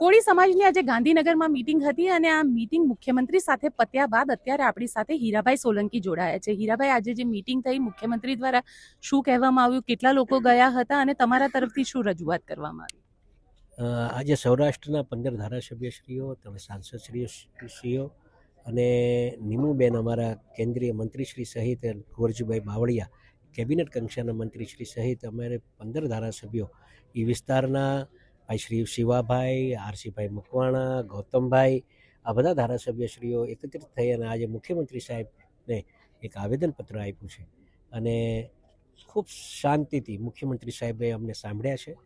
કોળી સમાજની આજે ગાંધીનગરમાં મીટિંગ હતી અને આ મીટિંગ મુખ્યમંત્રી સાથે પત્યા બાદ અત્યારે આપણી સાથે હીરાભાઈ સોલંકી જોડાયા છે. હીરાભાઈ, આજે જે મીટિંગ થઈ, મુખ્યમંત્રી દ્વારા શું કહેવામાં આવ્યું, કેટલા લોકો ગયા હતા અને તમારા તરફથી શું રજૂઆત કરવામાં આવી? આજે સૌરાષ્ટ્રના પંદર ધારાસભ્યશ્રીઓ તમે સાંસદશ્રીઓ શ્રીઓ અને નીમુબેન અમારા કેન્દ્રીય મંત્રીશ્રી સહિત કુંવરજીભાઈ બાવળિયા, કેબિનેટ કક્ષાના મંત્રીશ્રી સહિત અમારે પંદર ધારાસભ્યો. એ વિસ્તારના ભાઈ શ્રી શિવાભાઈ, આરસીભાઈ મકવાણા, ગૌતમભાઈ, આ બધા ધારાસભ્યશ્રીઓ એકત્રિત થઈ અને આજે મુખ્યમંત્રી સાહેબને એક આવેદનપત્ર આપ્યું છે. અને ખૂબ શાંતિથી મુખ્યમંત્રી સાહેબે અમને સાંભળ્યા છે,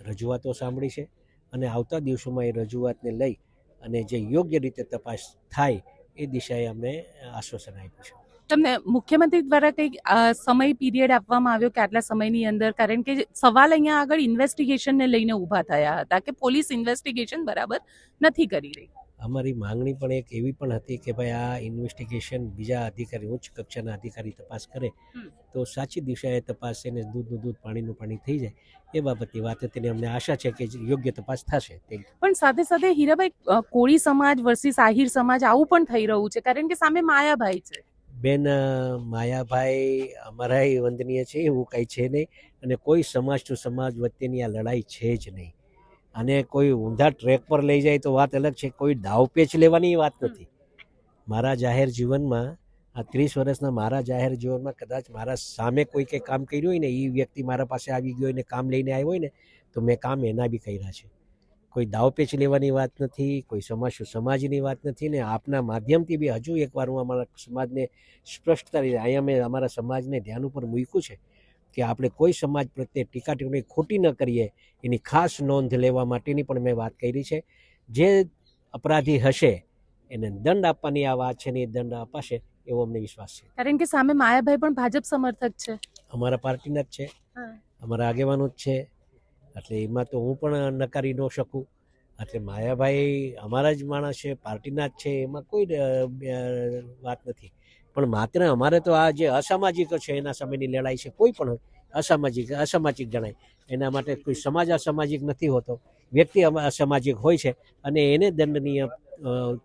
રજૂઆતો સાંભળી છે અને આવતા દિવસોમાં એ રજૂઆતને લઈ અને જે યોગ્ય રીતે તપાસ થાય એ દિશાએ અમને આશ્વાસન આપ્યું છે. તમને મુખ્યમંત્રી દ્વારા કંઈક સમય પીરિયડ આપવામાં આવ્યો કે આટલા સમયની અંદર? કારણ કે સવાલ અહીંયા આગળ ઇન્વેસ્ટિગેશનને લઈને ઊભા થયા હતા કે પોલીસ ઇન્વેસ્ટિગેશન બરાબર નથી કરી રહી. અમારી માંગણી પણ એક એવી પણ હતી કે ભાઈ આ ઇન્વેસ્ટિગેશન બીજા અધિકારી ઉચ્ચ કક્ષાના અધિકારી તપાસ કરે તો સાચી દિશાએ તપાસ છે ને દૂધનું દૂધ પાણીનું પાણી થઈ જાય. એ બાબતની વાત હતી અમને આશા છે કે યોગ્ય તપાસ થશે. પણ સાથે સાથે હીરાભાઈ કોળી સમાજ વર્સિસ આહિર સમાજ આવું પણ થઈ રહ્યું છે કારણ કે સામે માયાભાઈ છે. બેન માયાભાઈ અમારાય વંદનીય છે, એવું કાંઈ છે નહીં. અને કોઈ સમાજ ટુ સમાજ વચ્ચેની આ લડાઈ છે જ નહીં. અને કોઈ ઊંધા ટ્રેક પર લઈ જાય તો વાત અલગ છે, કોઈ દાવપેચ લેવાની વાત નથી. મારા જાહેર જીવનમાં, આ ત્રીસ વર્ષના મારા જાહેર જીવનમાં કદાચ મારા સામે કોઈ કંઈ કામ કર્યું હોય ને એ વ્યક્તિ મારા પાસે આવી ગયો હોય ને, કામ લઈને આવ્યો હોય ને, તો મેં કામ એના બી કર્યા છે. કોઈ દાવપેચ લેવાની વાત નથી કોઈ સમાજ સમાજની વાત નથી ને આપના માધ્યમથી બી હજુ એકવાર હું અમારા સમાજને સ્પષ્ટતા રીતે અહીંયા મેં અમારા સમાજને ધ્યાન ઉપર મૂક્યું છે કે આપણે કોઈ સમાજ પ્રત્યે ટીકા ટિપ્પણી ખોટી ન કરીએ એની ખાસ નોંધ લેવા માટેની પણ મેં વાત કરી છે. જે અપરાધી હશે એને દંડ આપવાની આ વાત છે ને એ દંડ અપાશે એવો અમને વિશ્વાસ છે. કારણ કે સામે માયાભાઈ પણ ભાજપ સમર્થક છે. અમારા પાર્ટીના જ છે અમારા આગેવાનો જ છે એટલે એમાં તો હું પણ નકારી ન શકું. એટલે માયાભાઈ અમારા જ માણસ છે પાર્ટીના જ છે એમાં કોઈ વાત નથી. પણ માત્ર અમારે તો આ જે અસામાજિક છે એના સામેની લડાઈ છે કોઈ પણ હોય અસામાજિક અસામાજિક જણાય. એના માટે કોઈ સમાજ અસામાજિક નથી હોતો. વ્યક્તિ અસામાજિક હોય છે અને એને દંડનીય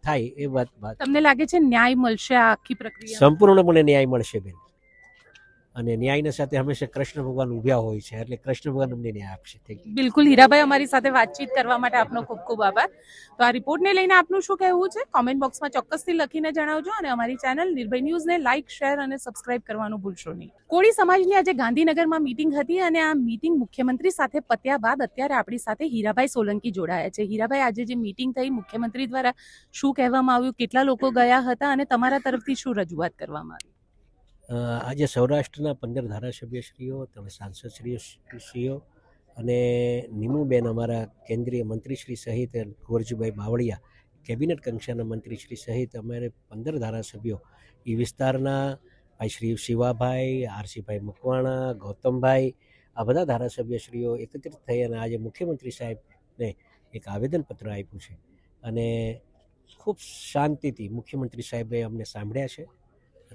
થાય એ વાત વાત. તમને લાગે છે ન્યાય મળશે આ આખી પ્રક્રિયા? સંપૂર્ણપણે ન્યાય મળશે બેન. અને ન્યાયના સાથે હંમેશા કૃષ્ણ ભગવાન ઊભ્યા હોય છે, એટલે કૃષ્ણ ભગવાન અમને ન્યાય આપશે. બિલકુલ, હીરાભાઈ, અમારી સાથે વાતચીત કરવા માટે આપનો ખૂબ ખૂબ આભાર. તો આ રિપોર્ટને લઈને આપનું શું કહેવું છે? કોમેન્ટ બોક્સમાં ચોક્કસથી લખીને જણાવજો અને અમારી ચેનલ નિર્ભય ન્યૂઝને લાઇક શેર અને સબસ્ક્રાઇબ કરવાનું ભૂલશો નહીં. કોળી સમાજની આજે ગાંધીનગરમાં મીટિંગ હતી અને આ મીટિંગ મુખ્યમંત્રી સાથે પત્યા બાદ અત્યારે આપણી સાથે હીરાભાઈ સોલંકી જોડાયા છે. હીરાભાઈ, આજે જે મીટિંગ થઈ, મુખ્યમંત્રી દ્વારા શું કહેવામાં આવ્યું, કેટલા લોકો ગયા હતા અને તમારા તરફથી શું રજૂઆત કરવામાં આવી? આજે સૌરાષ્ટ્રના પંદર ધારાસભ્યશ્રીઓ તમે સાંસદશ્રીઓ, શ્રીઓ અને નીમુબેન અમારા કેન્દ્રીય મંત્રીશ્રી સહિત કુંવરજીભાઈ બાવળિયા, કેબિનેટ કક્ષાના મંત્રીશ્રી સહિત અમારે પંદર ધારાસભ્યો. એ વિસ્તારના ભાઈ શ્રી શિવાભાઈ, આરસીભાઈ મકવાણા, ગૌતમભાઈ, આ બધા ધારાસભ્યશ્રીઓ એકત્રિત થઈ અને આજે મુખ્યમંત્રી સાહેબને એક આવેદનપત્ર આપ્યું છે. અને ખૂબ શાંતિથી મુખ્યમંત્રી સાહેબે અમને સાંભળ્યા છે.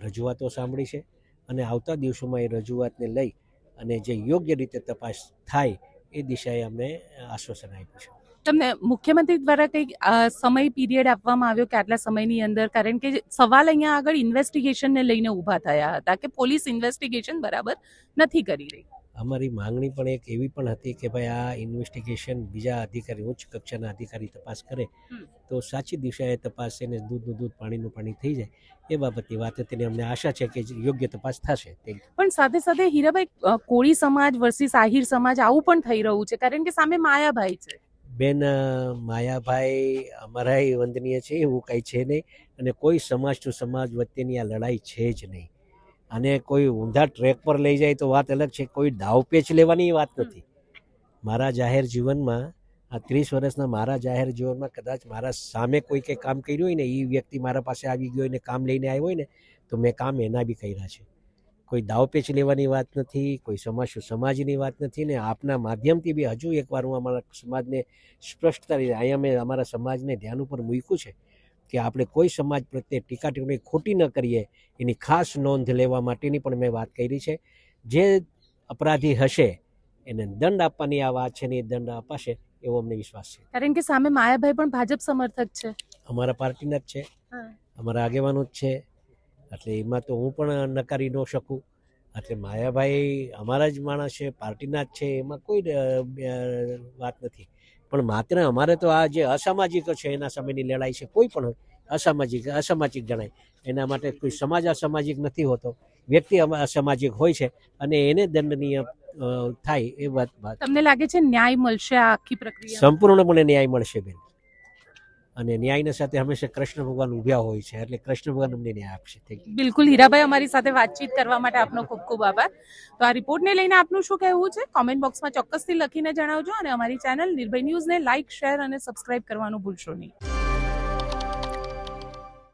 રજૂઆતો સાંભળી છે અને આવતા દિવસોમાં એ રજૂઆતને લઈ અને જે યોગ્ય રીતે તપાસ થાય એ દિશાએ અમને આશ્વાસન આપ્યું છે. તમને મુખ્યમંત્રી દ્વારા કંઈક સમય પીરિયડ આપવામાં આવ્યો કે આટલા સમયની અંદર? કારણ કે સવાલ અહીંયા આગળ ઇન્વેસ્ટિગેશનને લઈને ઊભા થયા હતા કે પોલીસ ઇન્વેસ્ટિગેશન બરાબર નથી કરી રહી. અમારી માંગણી પણ એક એવી પણ હતી કે ભાઈ આ ઇન્વેસ્ટિગેશન બીજા અધિકારી ઉચ્ચ કક્ષાના અધિકારી તપાસ કરે તો સાચી દિશાએ તપાસ ને દૂધનું દૂધ પાણીનું પાણી થઈ જાય. એ બાબતની વાત હતી અમને આશા છે કે યોગ્ય તપાસ થશે. પણ સાથે સાથે હીરાભાઈ કોળી સમાજ વર્સિસ આહિર સમાજ આવું પણ થઈ રહ્યું છે કારણ કે સામે માયાભાઈ છે. બેન માયાભાઈ અમારાય વંદનીય છે એવું કાંઈ છે નહીં અને કોઈ સમાજ ટુ સમાજ વચ્ચેની આ લડાઈ છે જ નહીં. અને કોઈ ઊંધા ટ્રેક પર લઈ જાય તો વાત અલગ છે. કોઈ દાવપેચ લેવાની વાત નથી. મારા જાહેર જીવનમાં આ ત્રીસ વર્ષના મારા જાહેર જીવનમાં કદાચ મારા સામે કોઈ કંઈ કામ કર્યું હોય ને એ વ્યક્તિ મારા પાસે આવી ગયો હોય ને કામ લઈને આવ્યો હોય ને તો મેં કામ એના બી કર્યા છે. કોઈ દાવપેચ લેવાની વાત નથી કોઈ સમાજ સમાજની વાત નથી ને આપના માધ્યમથી બી હજુ એકવાર હું અમારા સમાજને સ્પષ્ટતા રીતે અહીંયા મેં અમારા સમાજને ધ્યાન ઉપર મૂક્યું છે. કે આપણે કોઈ સમાજ પ્રત્યે ટીકા ટિપ્પણી ખોટી ન કરીએ એની ખાસ નોંધ લેવા માટેની પણ મેં વાત કરી છે. જે અપરાધી હશે એને દંડ આપવાની આ વાત છે ને એ દંડ અપાશે એવો અમને વિશ્વાસ છે. કારણ કે સામે માયાભાઈ પણ ભાજપ સમર્થક છે. અમારા પાર્ટીના જ છે. અમારા આગેવાનો જ છે. એટલે એમાં તો હું પણ નકારી ન શકું. એટલે માયાભાઈ અમારા જ માણસ છે પાર્ટીના જ છે એમાં કોઈ વાત નથી. પણ માત્ર અમારે તો આ જે અસામાજિકો છે એના સામેની લડાઈ છે કોઈ પણ હોય અસામાજિક અસામાજિક જણાય એના માટે કોઈ સમાજ અસામાજિક નથી હોતો. વ્યક્તિ અસામાજિક હોય છે અને એને દંડનીય થાય એ વાત વાત. તમને લાગે છે ન્યાય મળશે આ આખી પ્રક્રિયા? સંપૂર્ણપણે ન્યાય મળશે બેન. અને ન્યાયના સાથે હંમેશા કૃષ્ણ ભગવાન ઉભ્યા હોય છે, એટલે કૃષ્ણ ભગવાન અમને ન્યાય આપશે. બિલકુલ, હીરાભાઈ અમારી સાથે વાતચીત કરવા માટે આપનો ખૂબ ખૂબ આભાર. તો આ રિપોર્ટને લઈને આપનું શું કહેવું છે? કોમેન્ટ બોક્સમાં ચોક્કસથી લખીને જણાવજો અને અમારી ચેનલ નિર્ભય ન્યૂઝને લાઇક શેર અને સબસ્ક્રાઇબ કરવાનું ભૂલશો નહીં.